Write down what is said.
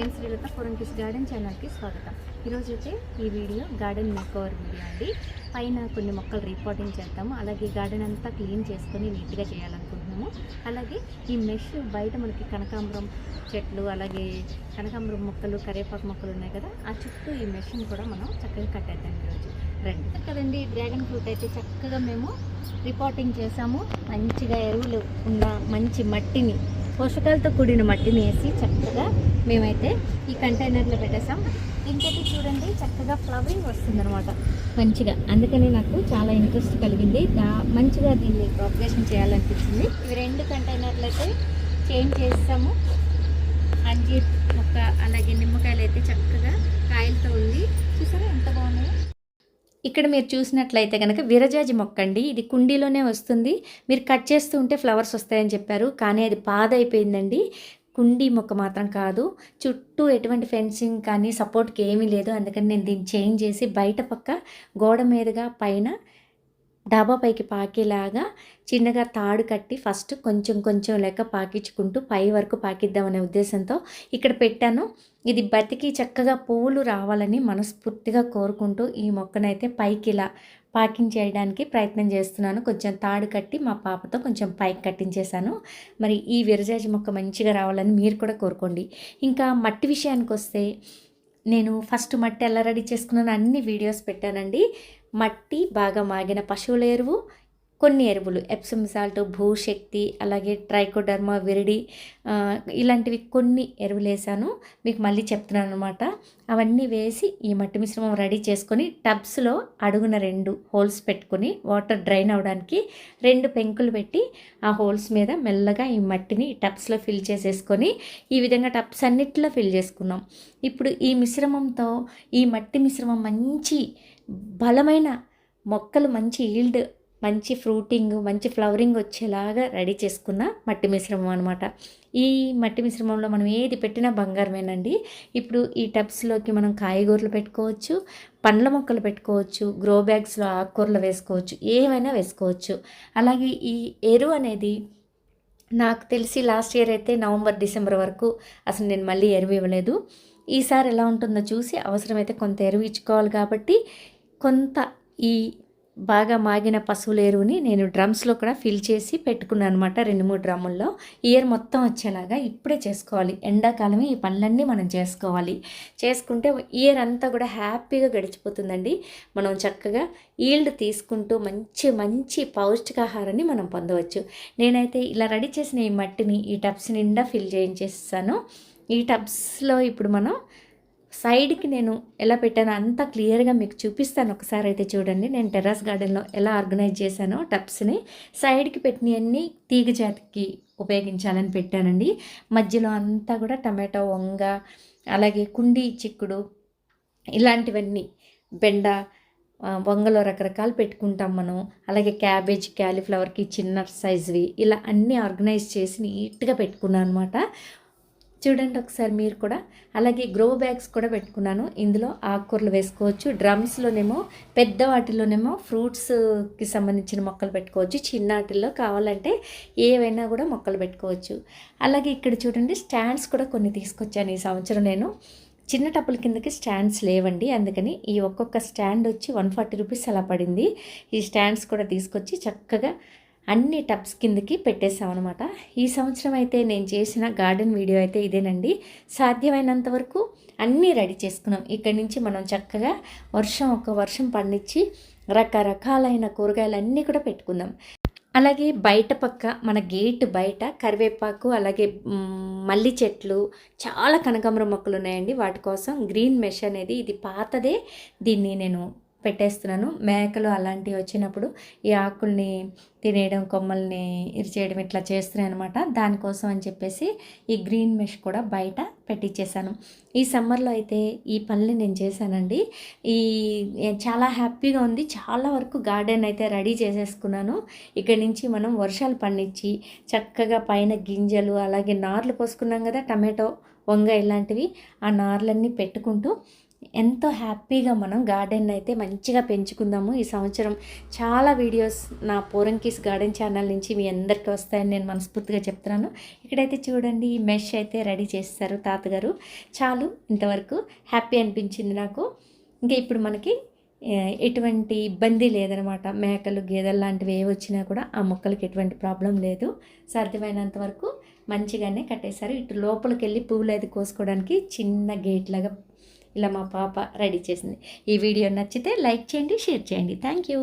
నేను శ్రీలత ఫోరంకిస్ గార్డెన్ ఛానల్కి స్వాగతం. ఈరోజు అయితే ఈ వీడియో గార్డెన్ మేకోవర్ వీడియో అండి. పైన కొన్ని మొక్కలు రిపోర్టింగ్ చేస్తాము అలాగే గార్డెన్ అంతా క్లీన్ చేసుకొని నీట్గా చేయాలనుకుంటున్నాము. అలాగే ఈ మెష్ బయట మనకి కనకాంబరం చెట్లు అలాగే కనకాంబరం మొక్కలు కరివేపాకు మొక్కలు ఉన్నాయి కదా ఆ చుట్టూ ఈ మెష్ని కూడా మనం చక్కగా కట్టేద్దాం ఈరోజు. రండి. కదండి డ్రాగన్ ఫ్రూట్ అయితే చక్కగా మేము రిపోర్టింగ్ చేసాము. మంచిగా ఎరువులు ఉన్న మంచి మట్టిని పోషకాలతో కూడిన మట్టిని వేసి చక్కగా మేమైతే ఈ కంటైనర్లో పెట్టేసాం ఇంకొకటి చూడండి చక్కగా ఫ్లవరింగ్ వస్తుందన్నమాట. మంచిగా. అందుకని నాకు చాలా ఇంట్రెస్ట్ కలిగింది. దా మంచిగా దీన్ని ప్రాపగేషన్ చేయాలనిపించింది. ఇవి రెండు కంటైనర్లు అయితే చేంజ్ చేస్తాము. అంజీర్ మొక్క అలాగే నిమ్మకాయలు అయితే చక్కగా కాయలతో ఉంది. చూసారా ఎంత బాగున్నాయో? ఇక్కడ మీరు చూసినట్లయితే కనుక విరజాజి మొక్క అండి. ఇది కుండీలోనే వస్తుంది. మీరు కట్ చేస్తూ ఉంటే ఫ్లవర్స్ వస్తాయని చెప్పారు. కానీ అది పాదైపోయిందండి. కుండీ మొక్క మాత్రం కాదు చుట్టూ ఎటువంటి ఫెన్సింగ్ కానీ సపోర్ట్కి ఏమీ లేదు. అందుకని నేను దీన్ని చేంజ్ చేసి బయట పక్క గోడ మీదుగా పైన డాబా పైకి పాకేలాగా చిన్నగా తాడు కట్టి ఫస్ట్ కొంచెం కొంచెం లెక్క పాకించుకుంటూ పై వరకు పాకిద్దామనే ఉద్దేశంతో ఇక్కడ పెట్టాను. ఇది బతికి చక్కగా పువ్వులు రావాలని మనస్ఫూర్తిగా కోరుకుంటూ ఈ మొక్కనైతే పైకి ఇలా ప్యాకింగ్ చేయడానికి ప్రయత్నం చేస్తున్నాను. కొంచెం తాడు కట్టి మా పాపతో కొంచెం పైకి కట్టించేశాను. మరి ఈ విరజాజి మొక్క మంచిగా రావాలని మీరు కూడా కోరుకోండి. ఇంకా మట్టి విషయానికి వస్తే నేను ఫస్ట్ మట్టి ఎలా రెడీ చేసుకున్నాను అన్ని వీడియోస్ పెట్టానండి. మట్టి బాగా మాగిన పశువుల ఎరువు కొన్ని ఎరువులు ఎప్సమ్ సాల్ట్ భూశక్తి అలాగే ట్రైకోడర్మా విరిడి ఇలాంటివి కొన్ని ఎరువులు వేసాను మీకు మళ్ళీ చెప్తున్నాను అనమాట అవన్నీ వేసి ఈ మట్టి మిశ్రమం రెడీ చేసుకొని టబ్స్లో అడుగున రెండు హోల్స్ పెట్టుకొని వాటర్ డ్రైన్ అవడానికి రెండు పెంకులు పెట్టి ఆ హోల్స్ మీద మెల్లగా ఈ మట్టిని టబ్స్లో ఫిల్ చేసేసుకొని ఈ విధంగా టబ్స్ అన్నిటిలో ఫిల్ చేసుకున్నాం. ఇప్పుడు ఈ మిశ్రమంతో ఈ మట్టి మిశ్రమం మంచి బలమైన మొక్కలు మంచి ఈల్డ్ మంచి ఫ్రూటింగ్ మంచి ఫ్లవరింగ్ వచ్చేలాగా రెడీ చేసుకున్న మట్టి మిశ్రమం అనమాట ఈ మట్టి మిశ్రమంలో మనం ఏది పెట్టినా బంగారమేనండి. ఇప్పుడు ఈ టబ్స్లోకి మనం కాయగూరలు పెట్టుకోవచ్చు పండ్ల మొక్కలు పెట్టుకోవచ్చు గ్రో బ్యాగ్స్లో ఆకుకూరలు వేసుకోవచ్చు ఏమైనా వేసుకోవచ్చు. అలాగే ఈ ఎరువు అనేది నాకు తెలిసి లాస్ట్ ఇయర్ అయితే నవంబర్ డిసెంబర్ వరకు అసలు నేను మళ్ళీ ఎరువు ఇవ్వలేదు. ఈసారి ఎలా ఉంటుందో చూసి అవసరమైతే కొంత ఎరువు ఇచ్చుకోవాలి కాబట్టి కొంత ఈ బాగా మాగిన పశువుల ఎరువుని నేను డ్రమ్స్లో కూడా ఫిల్ చేసి పెట్టుకున్నాను అనమాట రెండు మూడు డ్రమ్ముల్లో. ఇయర్ మొత్తం వచ్చేలాగా ఇప్పుడే చేసుకోవాలి. ఎండాకాలమే ఈ పనులన్నీ మనం చేసుకోవాలి. చేసుకుంటే ఇయర్ అంతా కూడా హ్యాపీగా గడిచిపోతుందండి. మనం చక్కగా ఈల్డ్ తీసుకుంటూ మంచి మంచి పౌష్టికాహారాన్ని మనం పొందవచ్చు. నేనైతే ఇలా రెడీ చేసిన ఈ మట్టిని ఈ టబ్స్ నిండా ఫిల్ చేయించేస్తాను. ఈ టబ్స్లో ఇప్పుడు మనం సైడ్కి నేను ఎలా పెట్టానో అంతా క్లియర్గా మీకు చూపిస్తాను. ఒకసారి అయితే చూడండి. నేను టెర్రస్ గార్డెన్లో ఎలా ఆర్గనైజ్ చేశానో టబ్స్ని సైడ్కి పెట్టినవన్నీ తీగ జాతికి ఉపయోగించాలని పెట్టానండి. మధ్యలో అంతా కూడా టమాటో వంగ అలాగే కుండి చిక్కుడు ఇలాంటివన్నీ బెండ వంగలో రకరకాలు పెట్టుకుంటాం మనం. అలాగే క్యాబేజ్ క్యాలీఫ్లవర్కి చిన్న సైజువి ఇలా అన్నీ ఆర్గనైజ్ చేసి నీట్గా పెట్టుకున్నాను అనమాట చూడండి ఒకసారి మీరు కూడా. అలాగే గ్రో బ్యాగ్స్ కూడా పెట్టుకున్నాను. ఇందులో ఆకుకూరలు వేసుకోవచ్చు. డ్రమ్స్లోనేమో పెద్ద వాటిలోనేమో ఫ్రూట్స్కి సంబంధించిన మొక్కలు పెట్టుకోవచ్చు. చిన్న వాటిల్లో కావాలంటే ఏవైనా కూడా మొక్కలు పెట్టుకోవచ్చు. అలాగే ఇక్కడ చూడండి స్టాండ్స్ కూడా కొన్ని తీసుకొచ్చాను ఈ సంవత్సరం నేను. చిన్న టప్పుల కిందకి స్టాండ్స్ లేవండి. అందుకని ఈ ఒక్కొక్క స్టాండ్ వచ్చి వన్ ఫార్టీ రూపీస్ అలా పడింది. ఈ స్టాండ్స్ కూడా తీసుకొచ్చి చక్కగా అన్ని టబ్స్ కిందకి పెట్టేసాం అనమాట ఈ సంవత్సరం అయితే నేను చేసిన గార్డెన్ వీడియో అయితే ఇదేనండి. సాధ్యమైనంత వరకు అన్నీ రెడీ చేసుకున్నాం. ఇక్కడి నుంచి మనం చక్కగా వర్షం ఒక వర్షం పండించి రకరకాలైన కూరగాయలు అన్నీ కూడా పెట్టుకుందాం. అలాగే బయట పక్క మన గేట్ బయట కరివేపాకు అలాగే మల్లి చెట్లు చాలా కనకాంబరం మొక్కలు ఉన్నాయండి. వాటి కోసం గ్రీన్ మెష్ అనేది ఇది పాతదే. దీన్ని నేను పెట్టేస్తున్నాను. మేకలు అలాంటివి వచ్చినప్పుడు ఈ ఆకుల్ని తినేయడం కొమ్మల్ని ఇరిచేయడం ఇట్లా చేస్తున్నాయి అనమాట దానికోసం అని చెప్పేసి ఈ గ్రీన్ మెష్ కూడా బయట పెట్టించేసాను ఈ సమ్మర్లో అయితే ఈ పనులు నేను చేశానండి. ఈ చాలా హ్యాపీగా ఉంది. చాలా వరకు గార్డెన్ అయితే రెడీ చేసేసుకున్నాను. ఇక్కడి నుంచి మనం వర్షాలు పండించి చక్కగా పైన గింజలు అలాగే నార్లు పోసుకున్నాం కదా టమాటో వంగ ఇలాంటివి ఆ నార్లన్నీ పెట్టుకుంటూ ఎంతో హ్యాపీగా మనం గార్డెన్ అయితే మంచిగా పెంచుకుందాము. ఈ సంవత్సరం చాలా వీడియోస్ నా పోరంకీస్ గార్డెన్ ఛానల్ నుంచి మీ అందరికీ వస్తాయని నేను మనస్ఫూర్తిగా చెప్తున్నాను. ఇక్కడైతే చూడండి ఈ మెష్ అయితే రెడీ చేస్తారు తాతగారు. చాలు ఇంతవరకు హ్యాపీ అనిపించింది నాకు. ఇంకా ఇప్పుడు మనకి ఎటువంటి ఇబ్బంది లేదనమాట. మేకలు గేదెలు లాంటివి ఏ వచ్చినా కూడా ఆ మొక్కలకి ఎటువంటి ప్రాబ్లం లేదు. సాధ్యమైనంత వరకు మంచిగానే కట్టేశారు. ఇటు లోపలికి వెళ్ళి పువ్వులు అది కోసుకోవడానికి చిన్న గేట్ లాగా ఇలా మా పాప రెడీ చేసింది. ఈ వీడియో నచ్చితే లైక్ చేయండి షేర్ చేయండి. Thank you